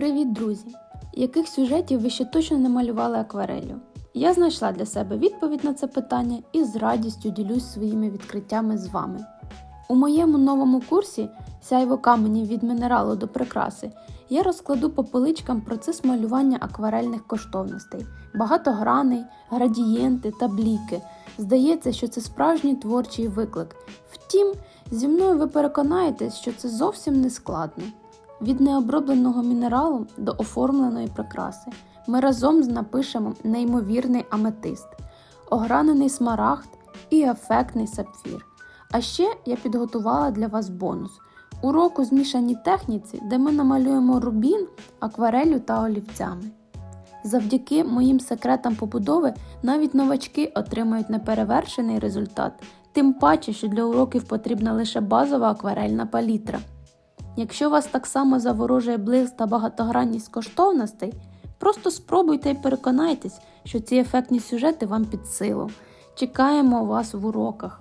Привіт, друзі! Яких сюжетів ви ще точно не малювали аквареллю? Я знайшла для себе відповідь на це питання і з радістю ділюсь своїми відкриттями з вами. У моєму новому курсі Сяйво каменів від мінералу до прикраси я розкладу по поличкам процес малювання акварельних коштовностей, багатограней, градієнти та бліки. Здається, що це справжній творчий виклик. Втім, зі мною ви переконаєтесь, що це зовсім не складно. Від необробленого мінералу до оформленої прикраси ми разом напишемо неймовірний аметист, огранений смарагд і ефектний сапфір. А ще я підготувала для вас бонус урок у змішаній техніці, де ми намалюємо рубін, акварелю та олівцями. Завдяки моїм секретам побудови навіть новачки отримають неперевершений результат, тим паче, що для уроків потрібна лише базова акварельна палітра. Якщо вас так само заворожує блиск та багатогранність коштовностей, просто спробуйте і переконайтесь, що ці ефектні сюжети вам під силу. Чекаємо вас в уроках.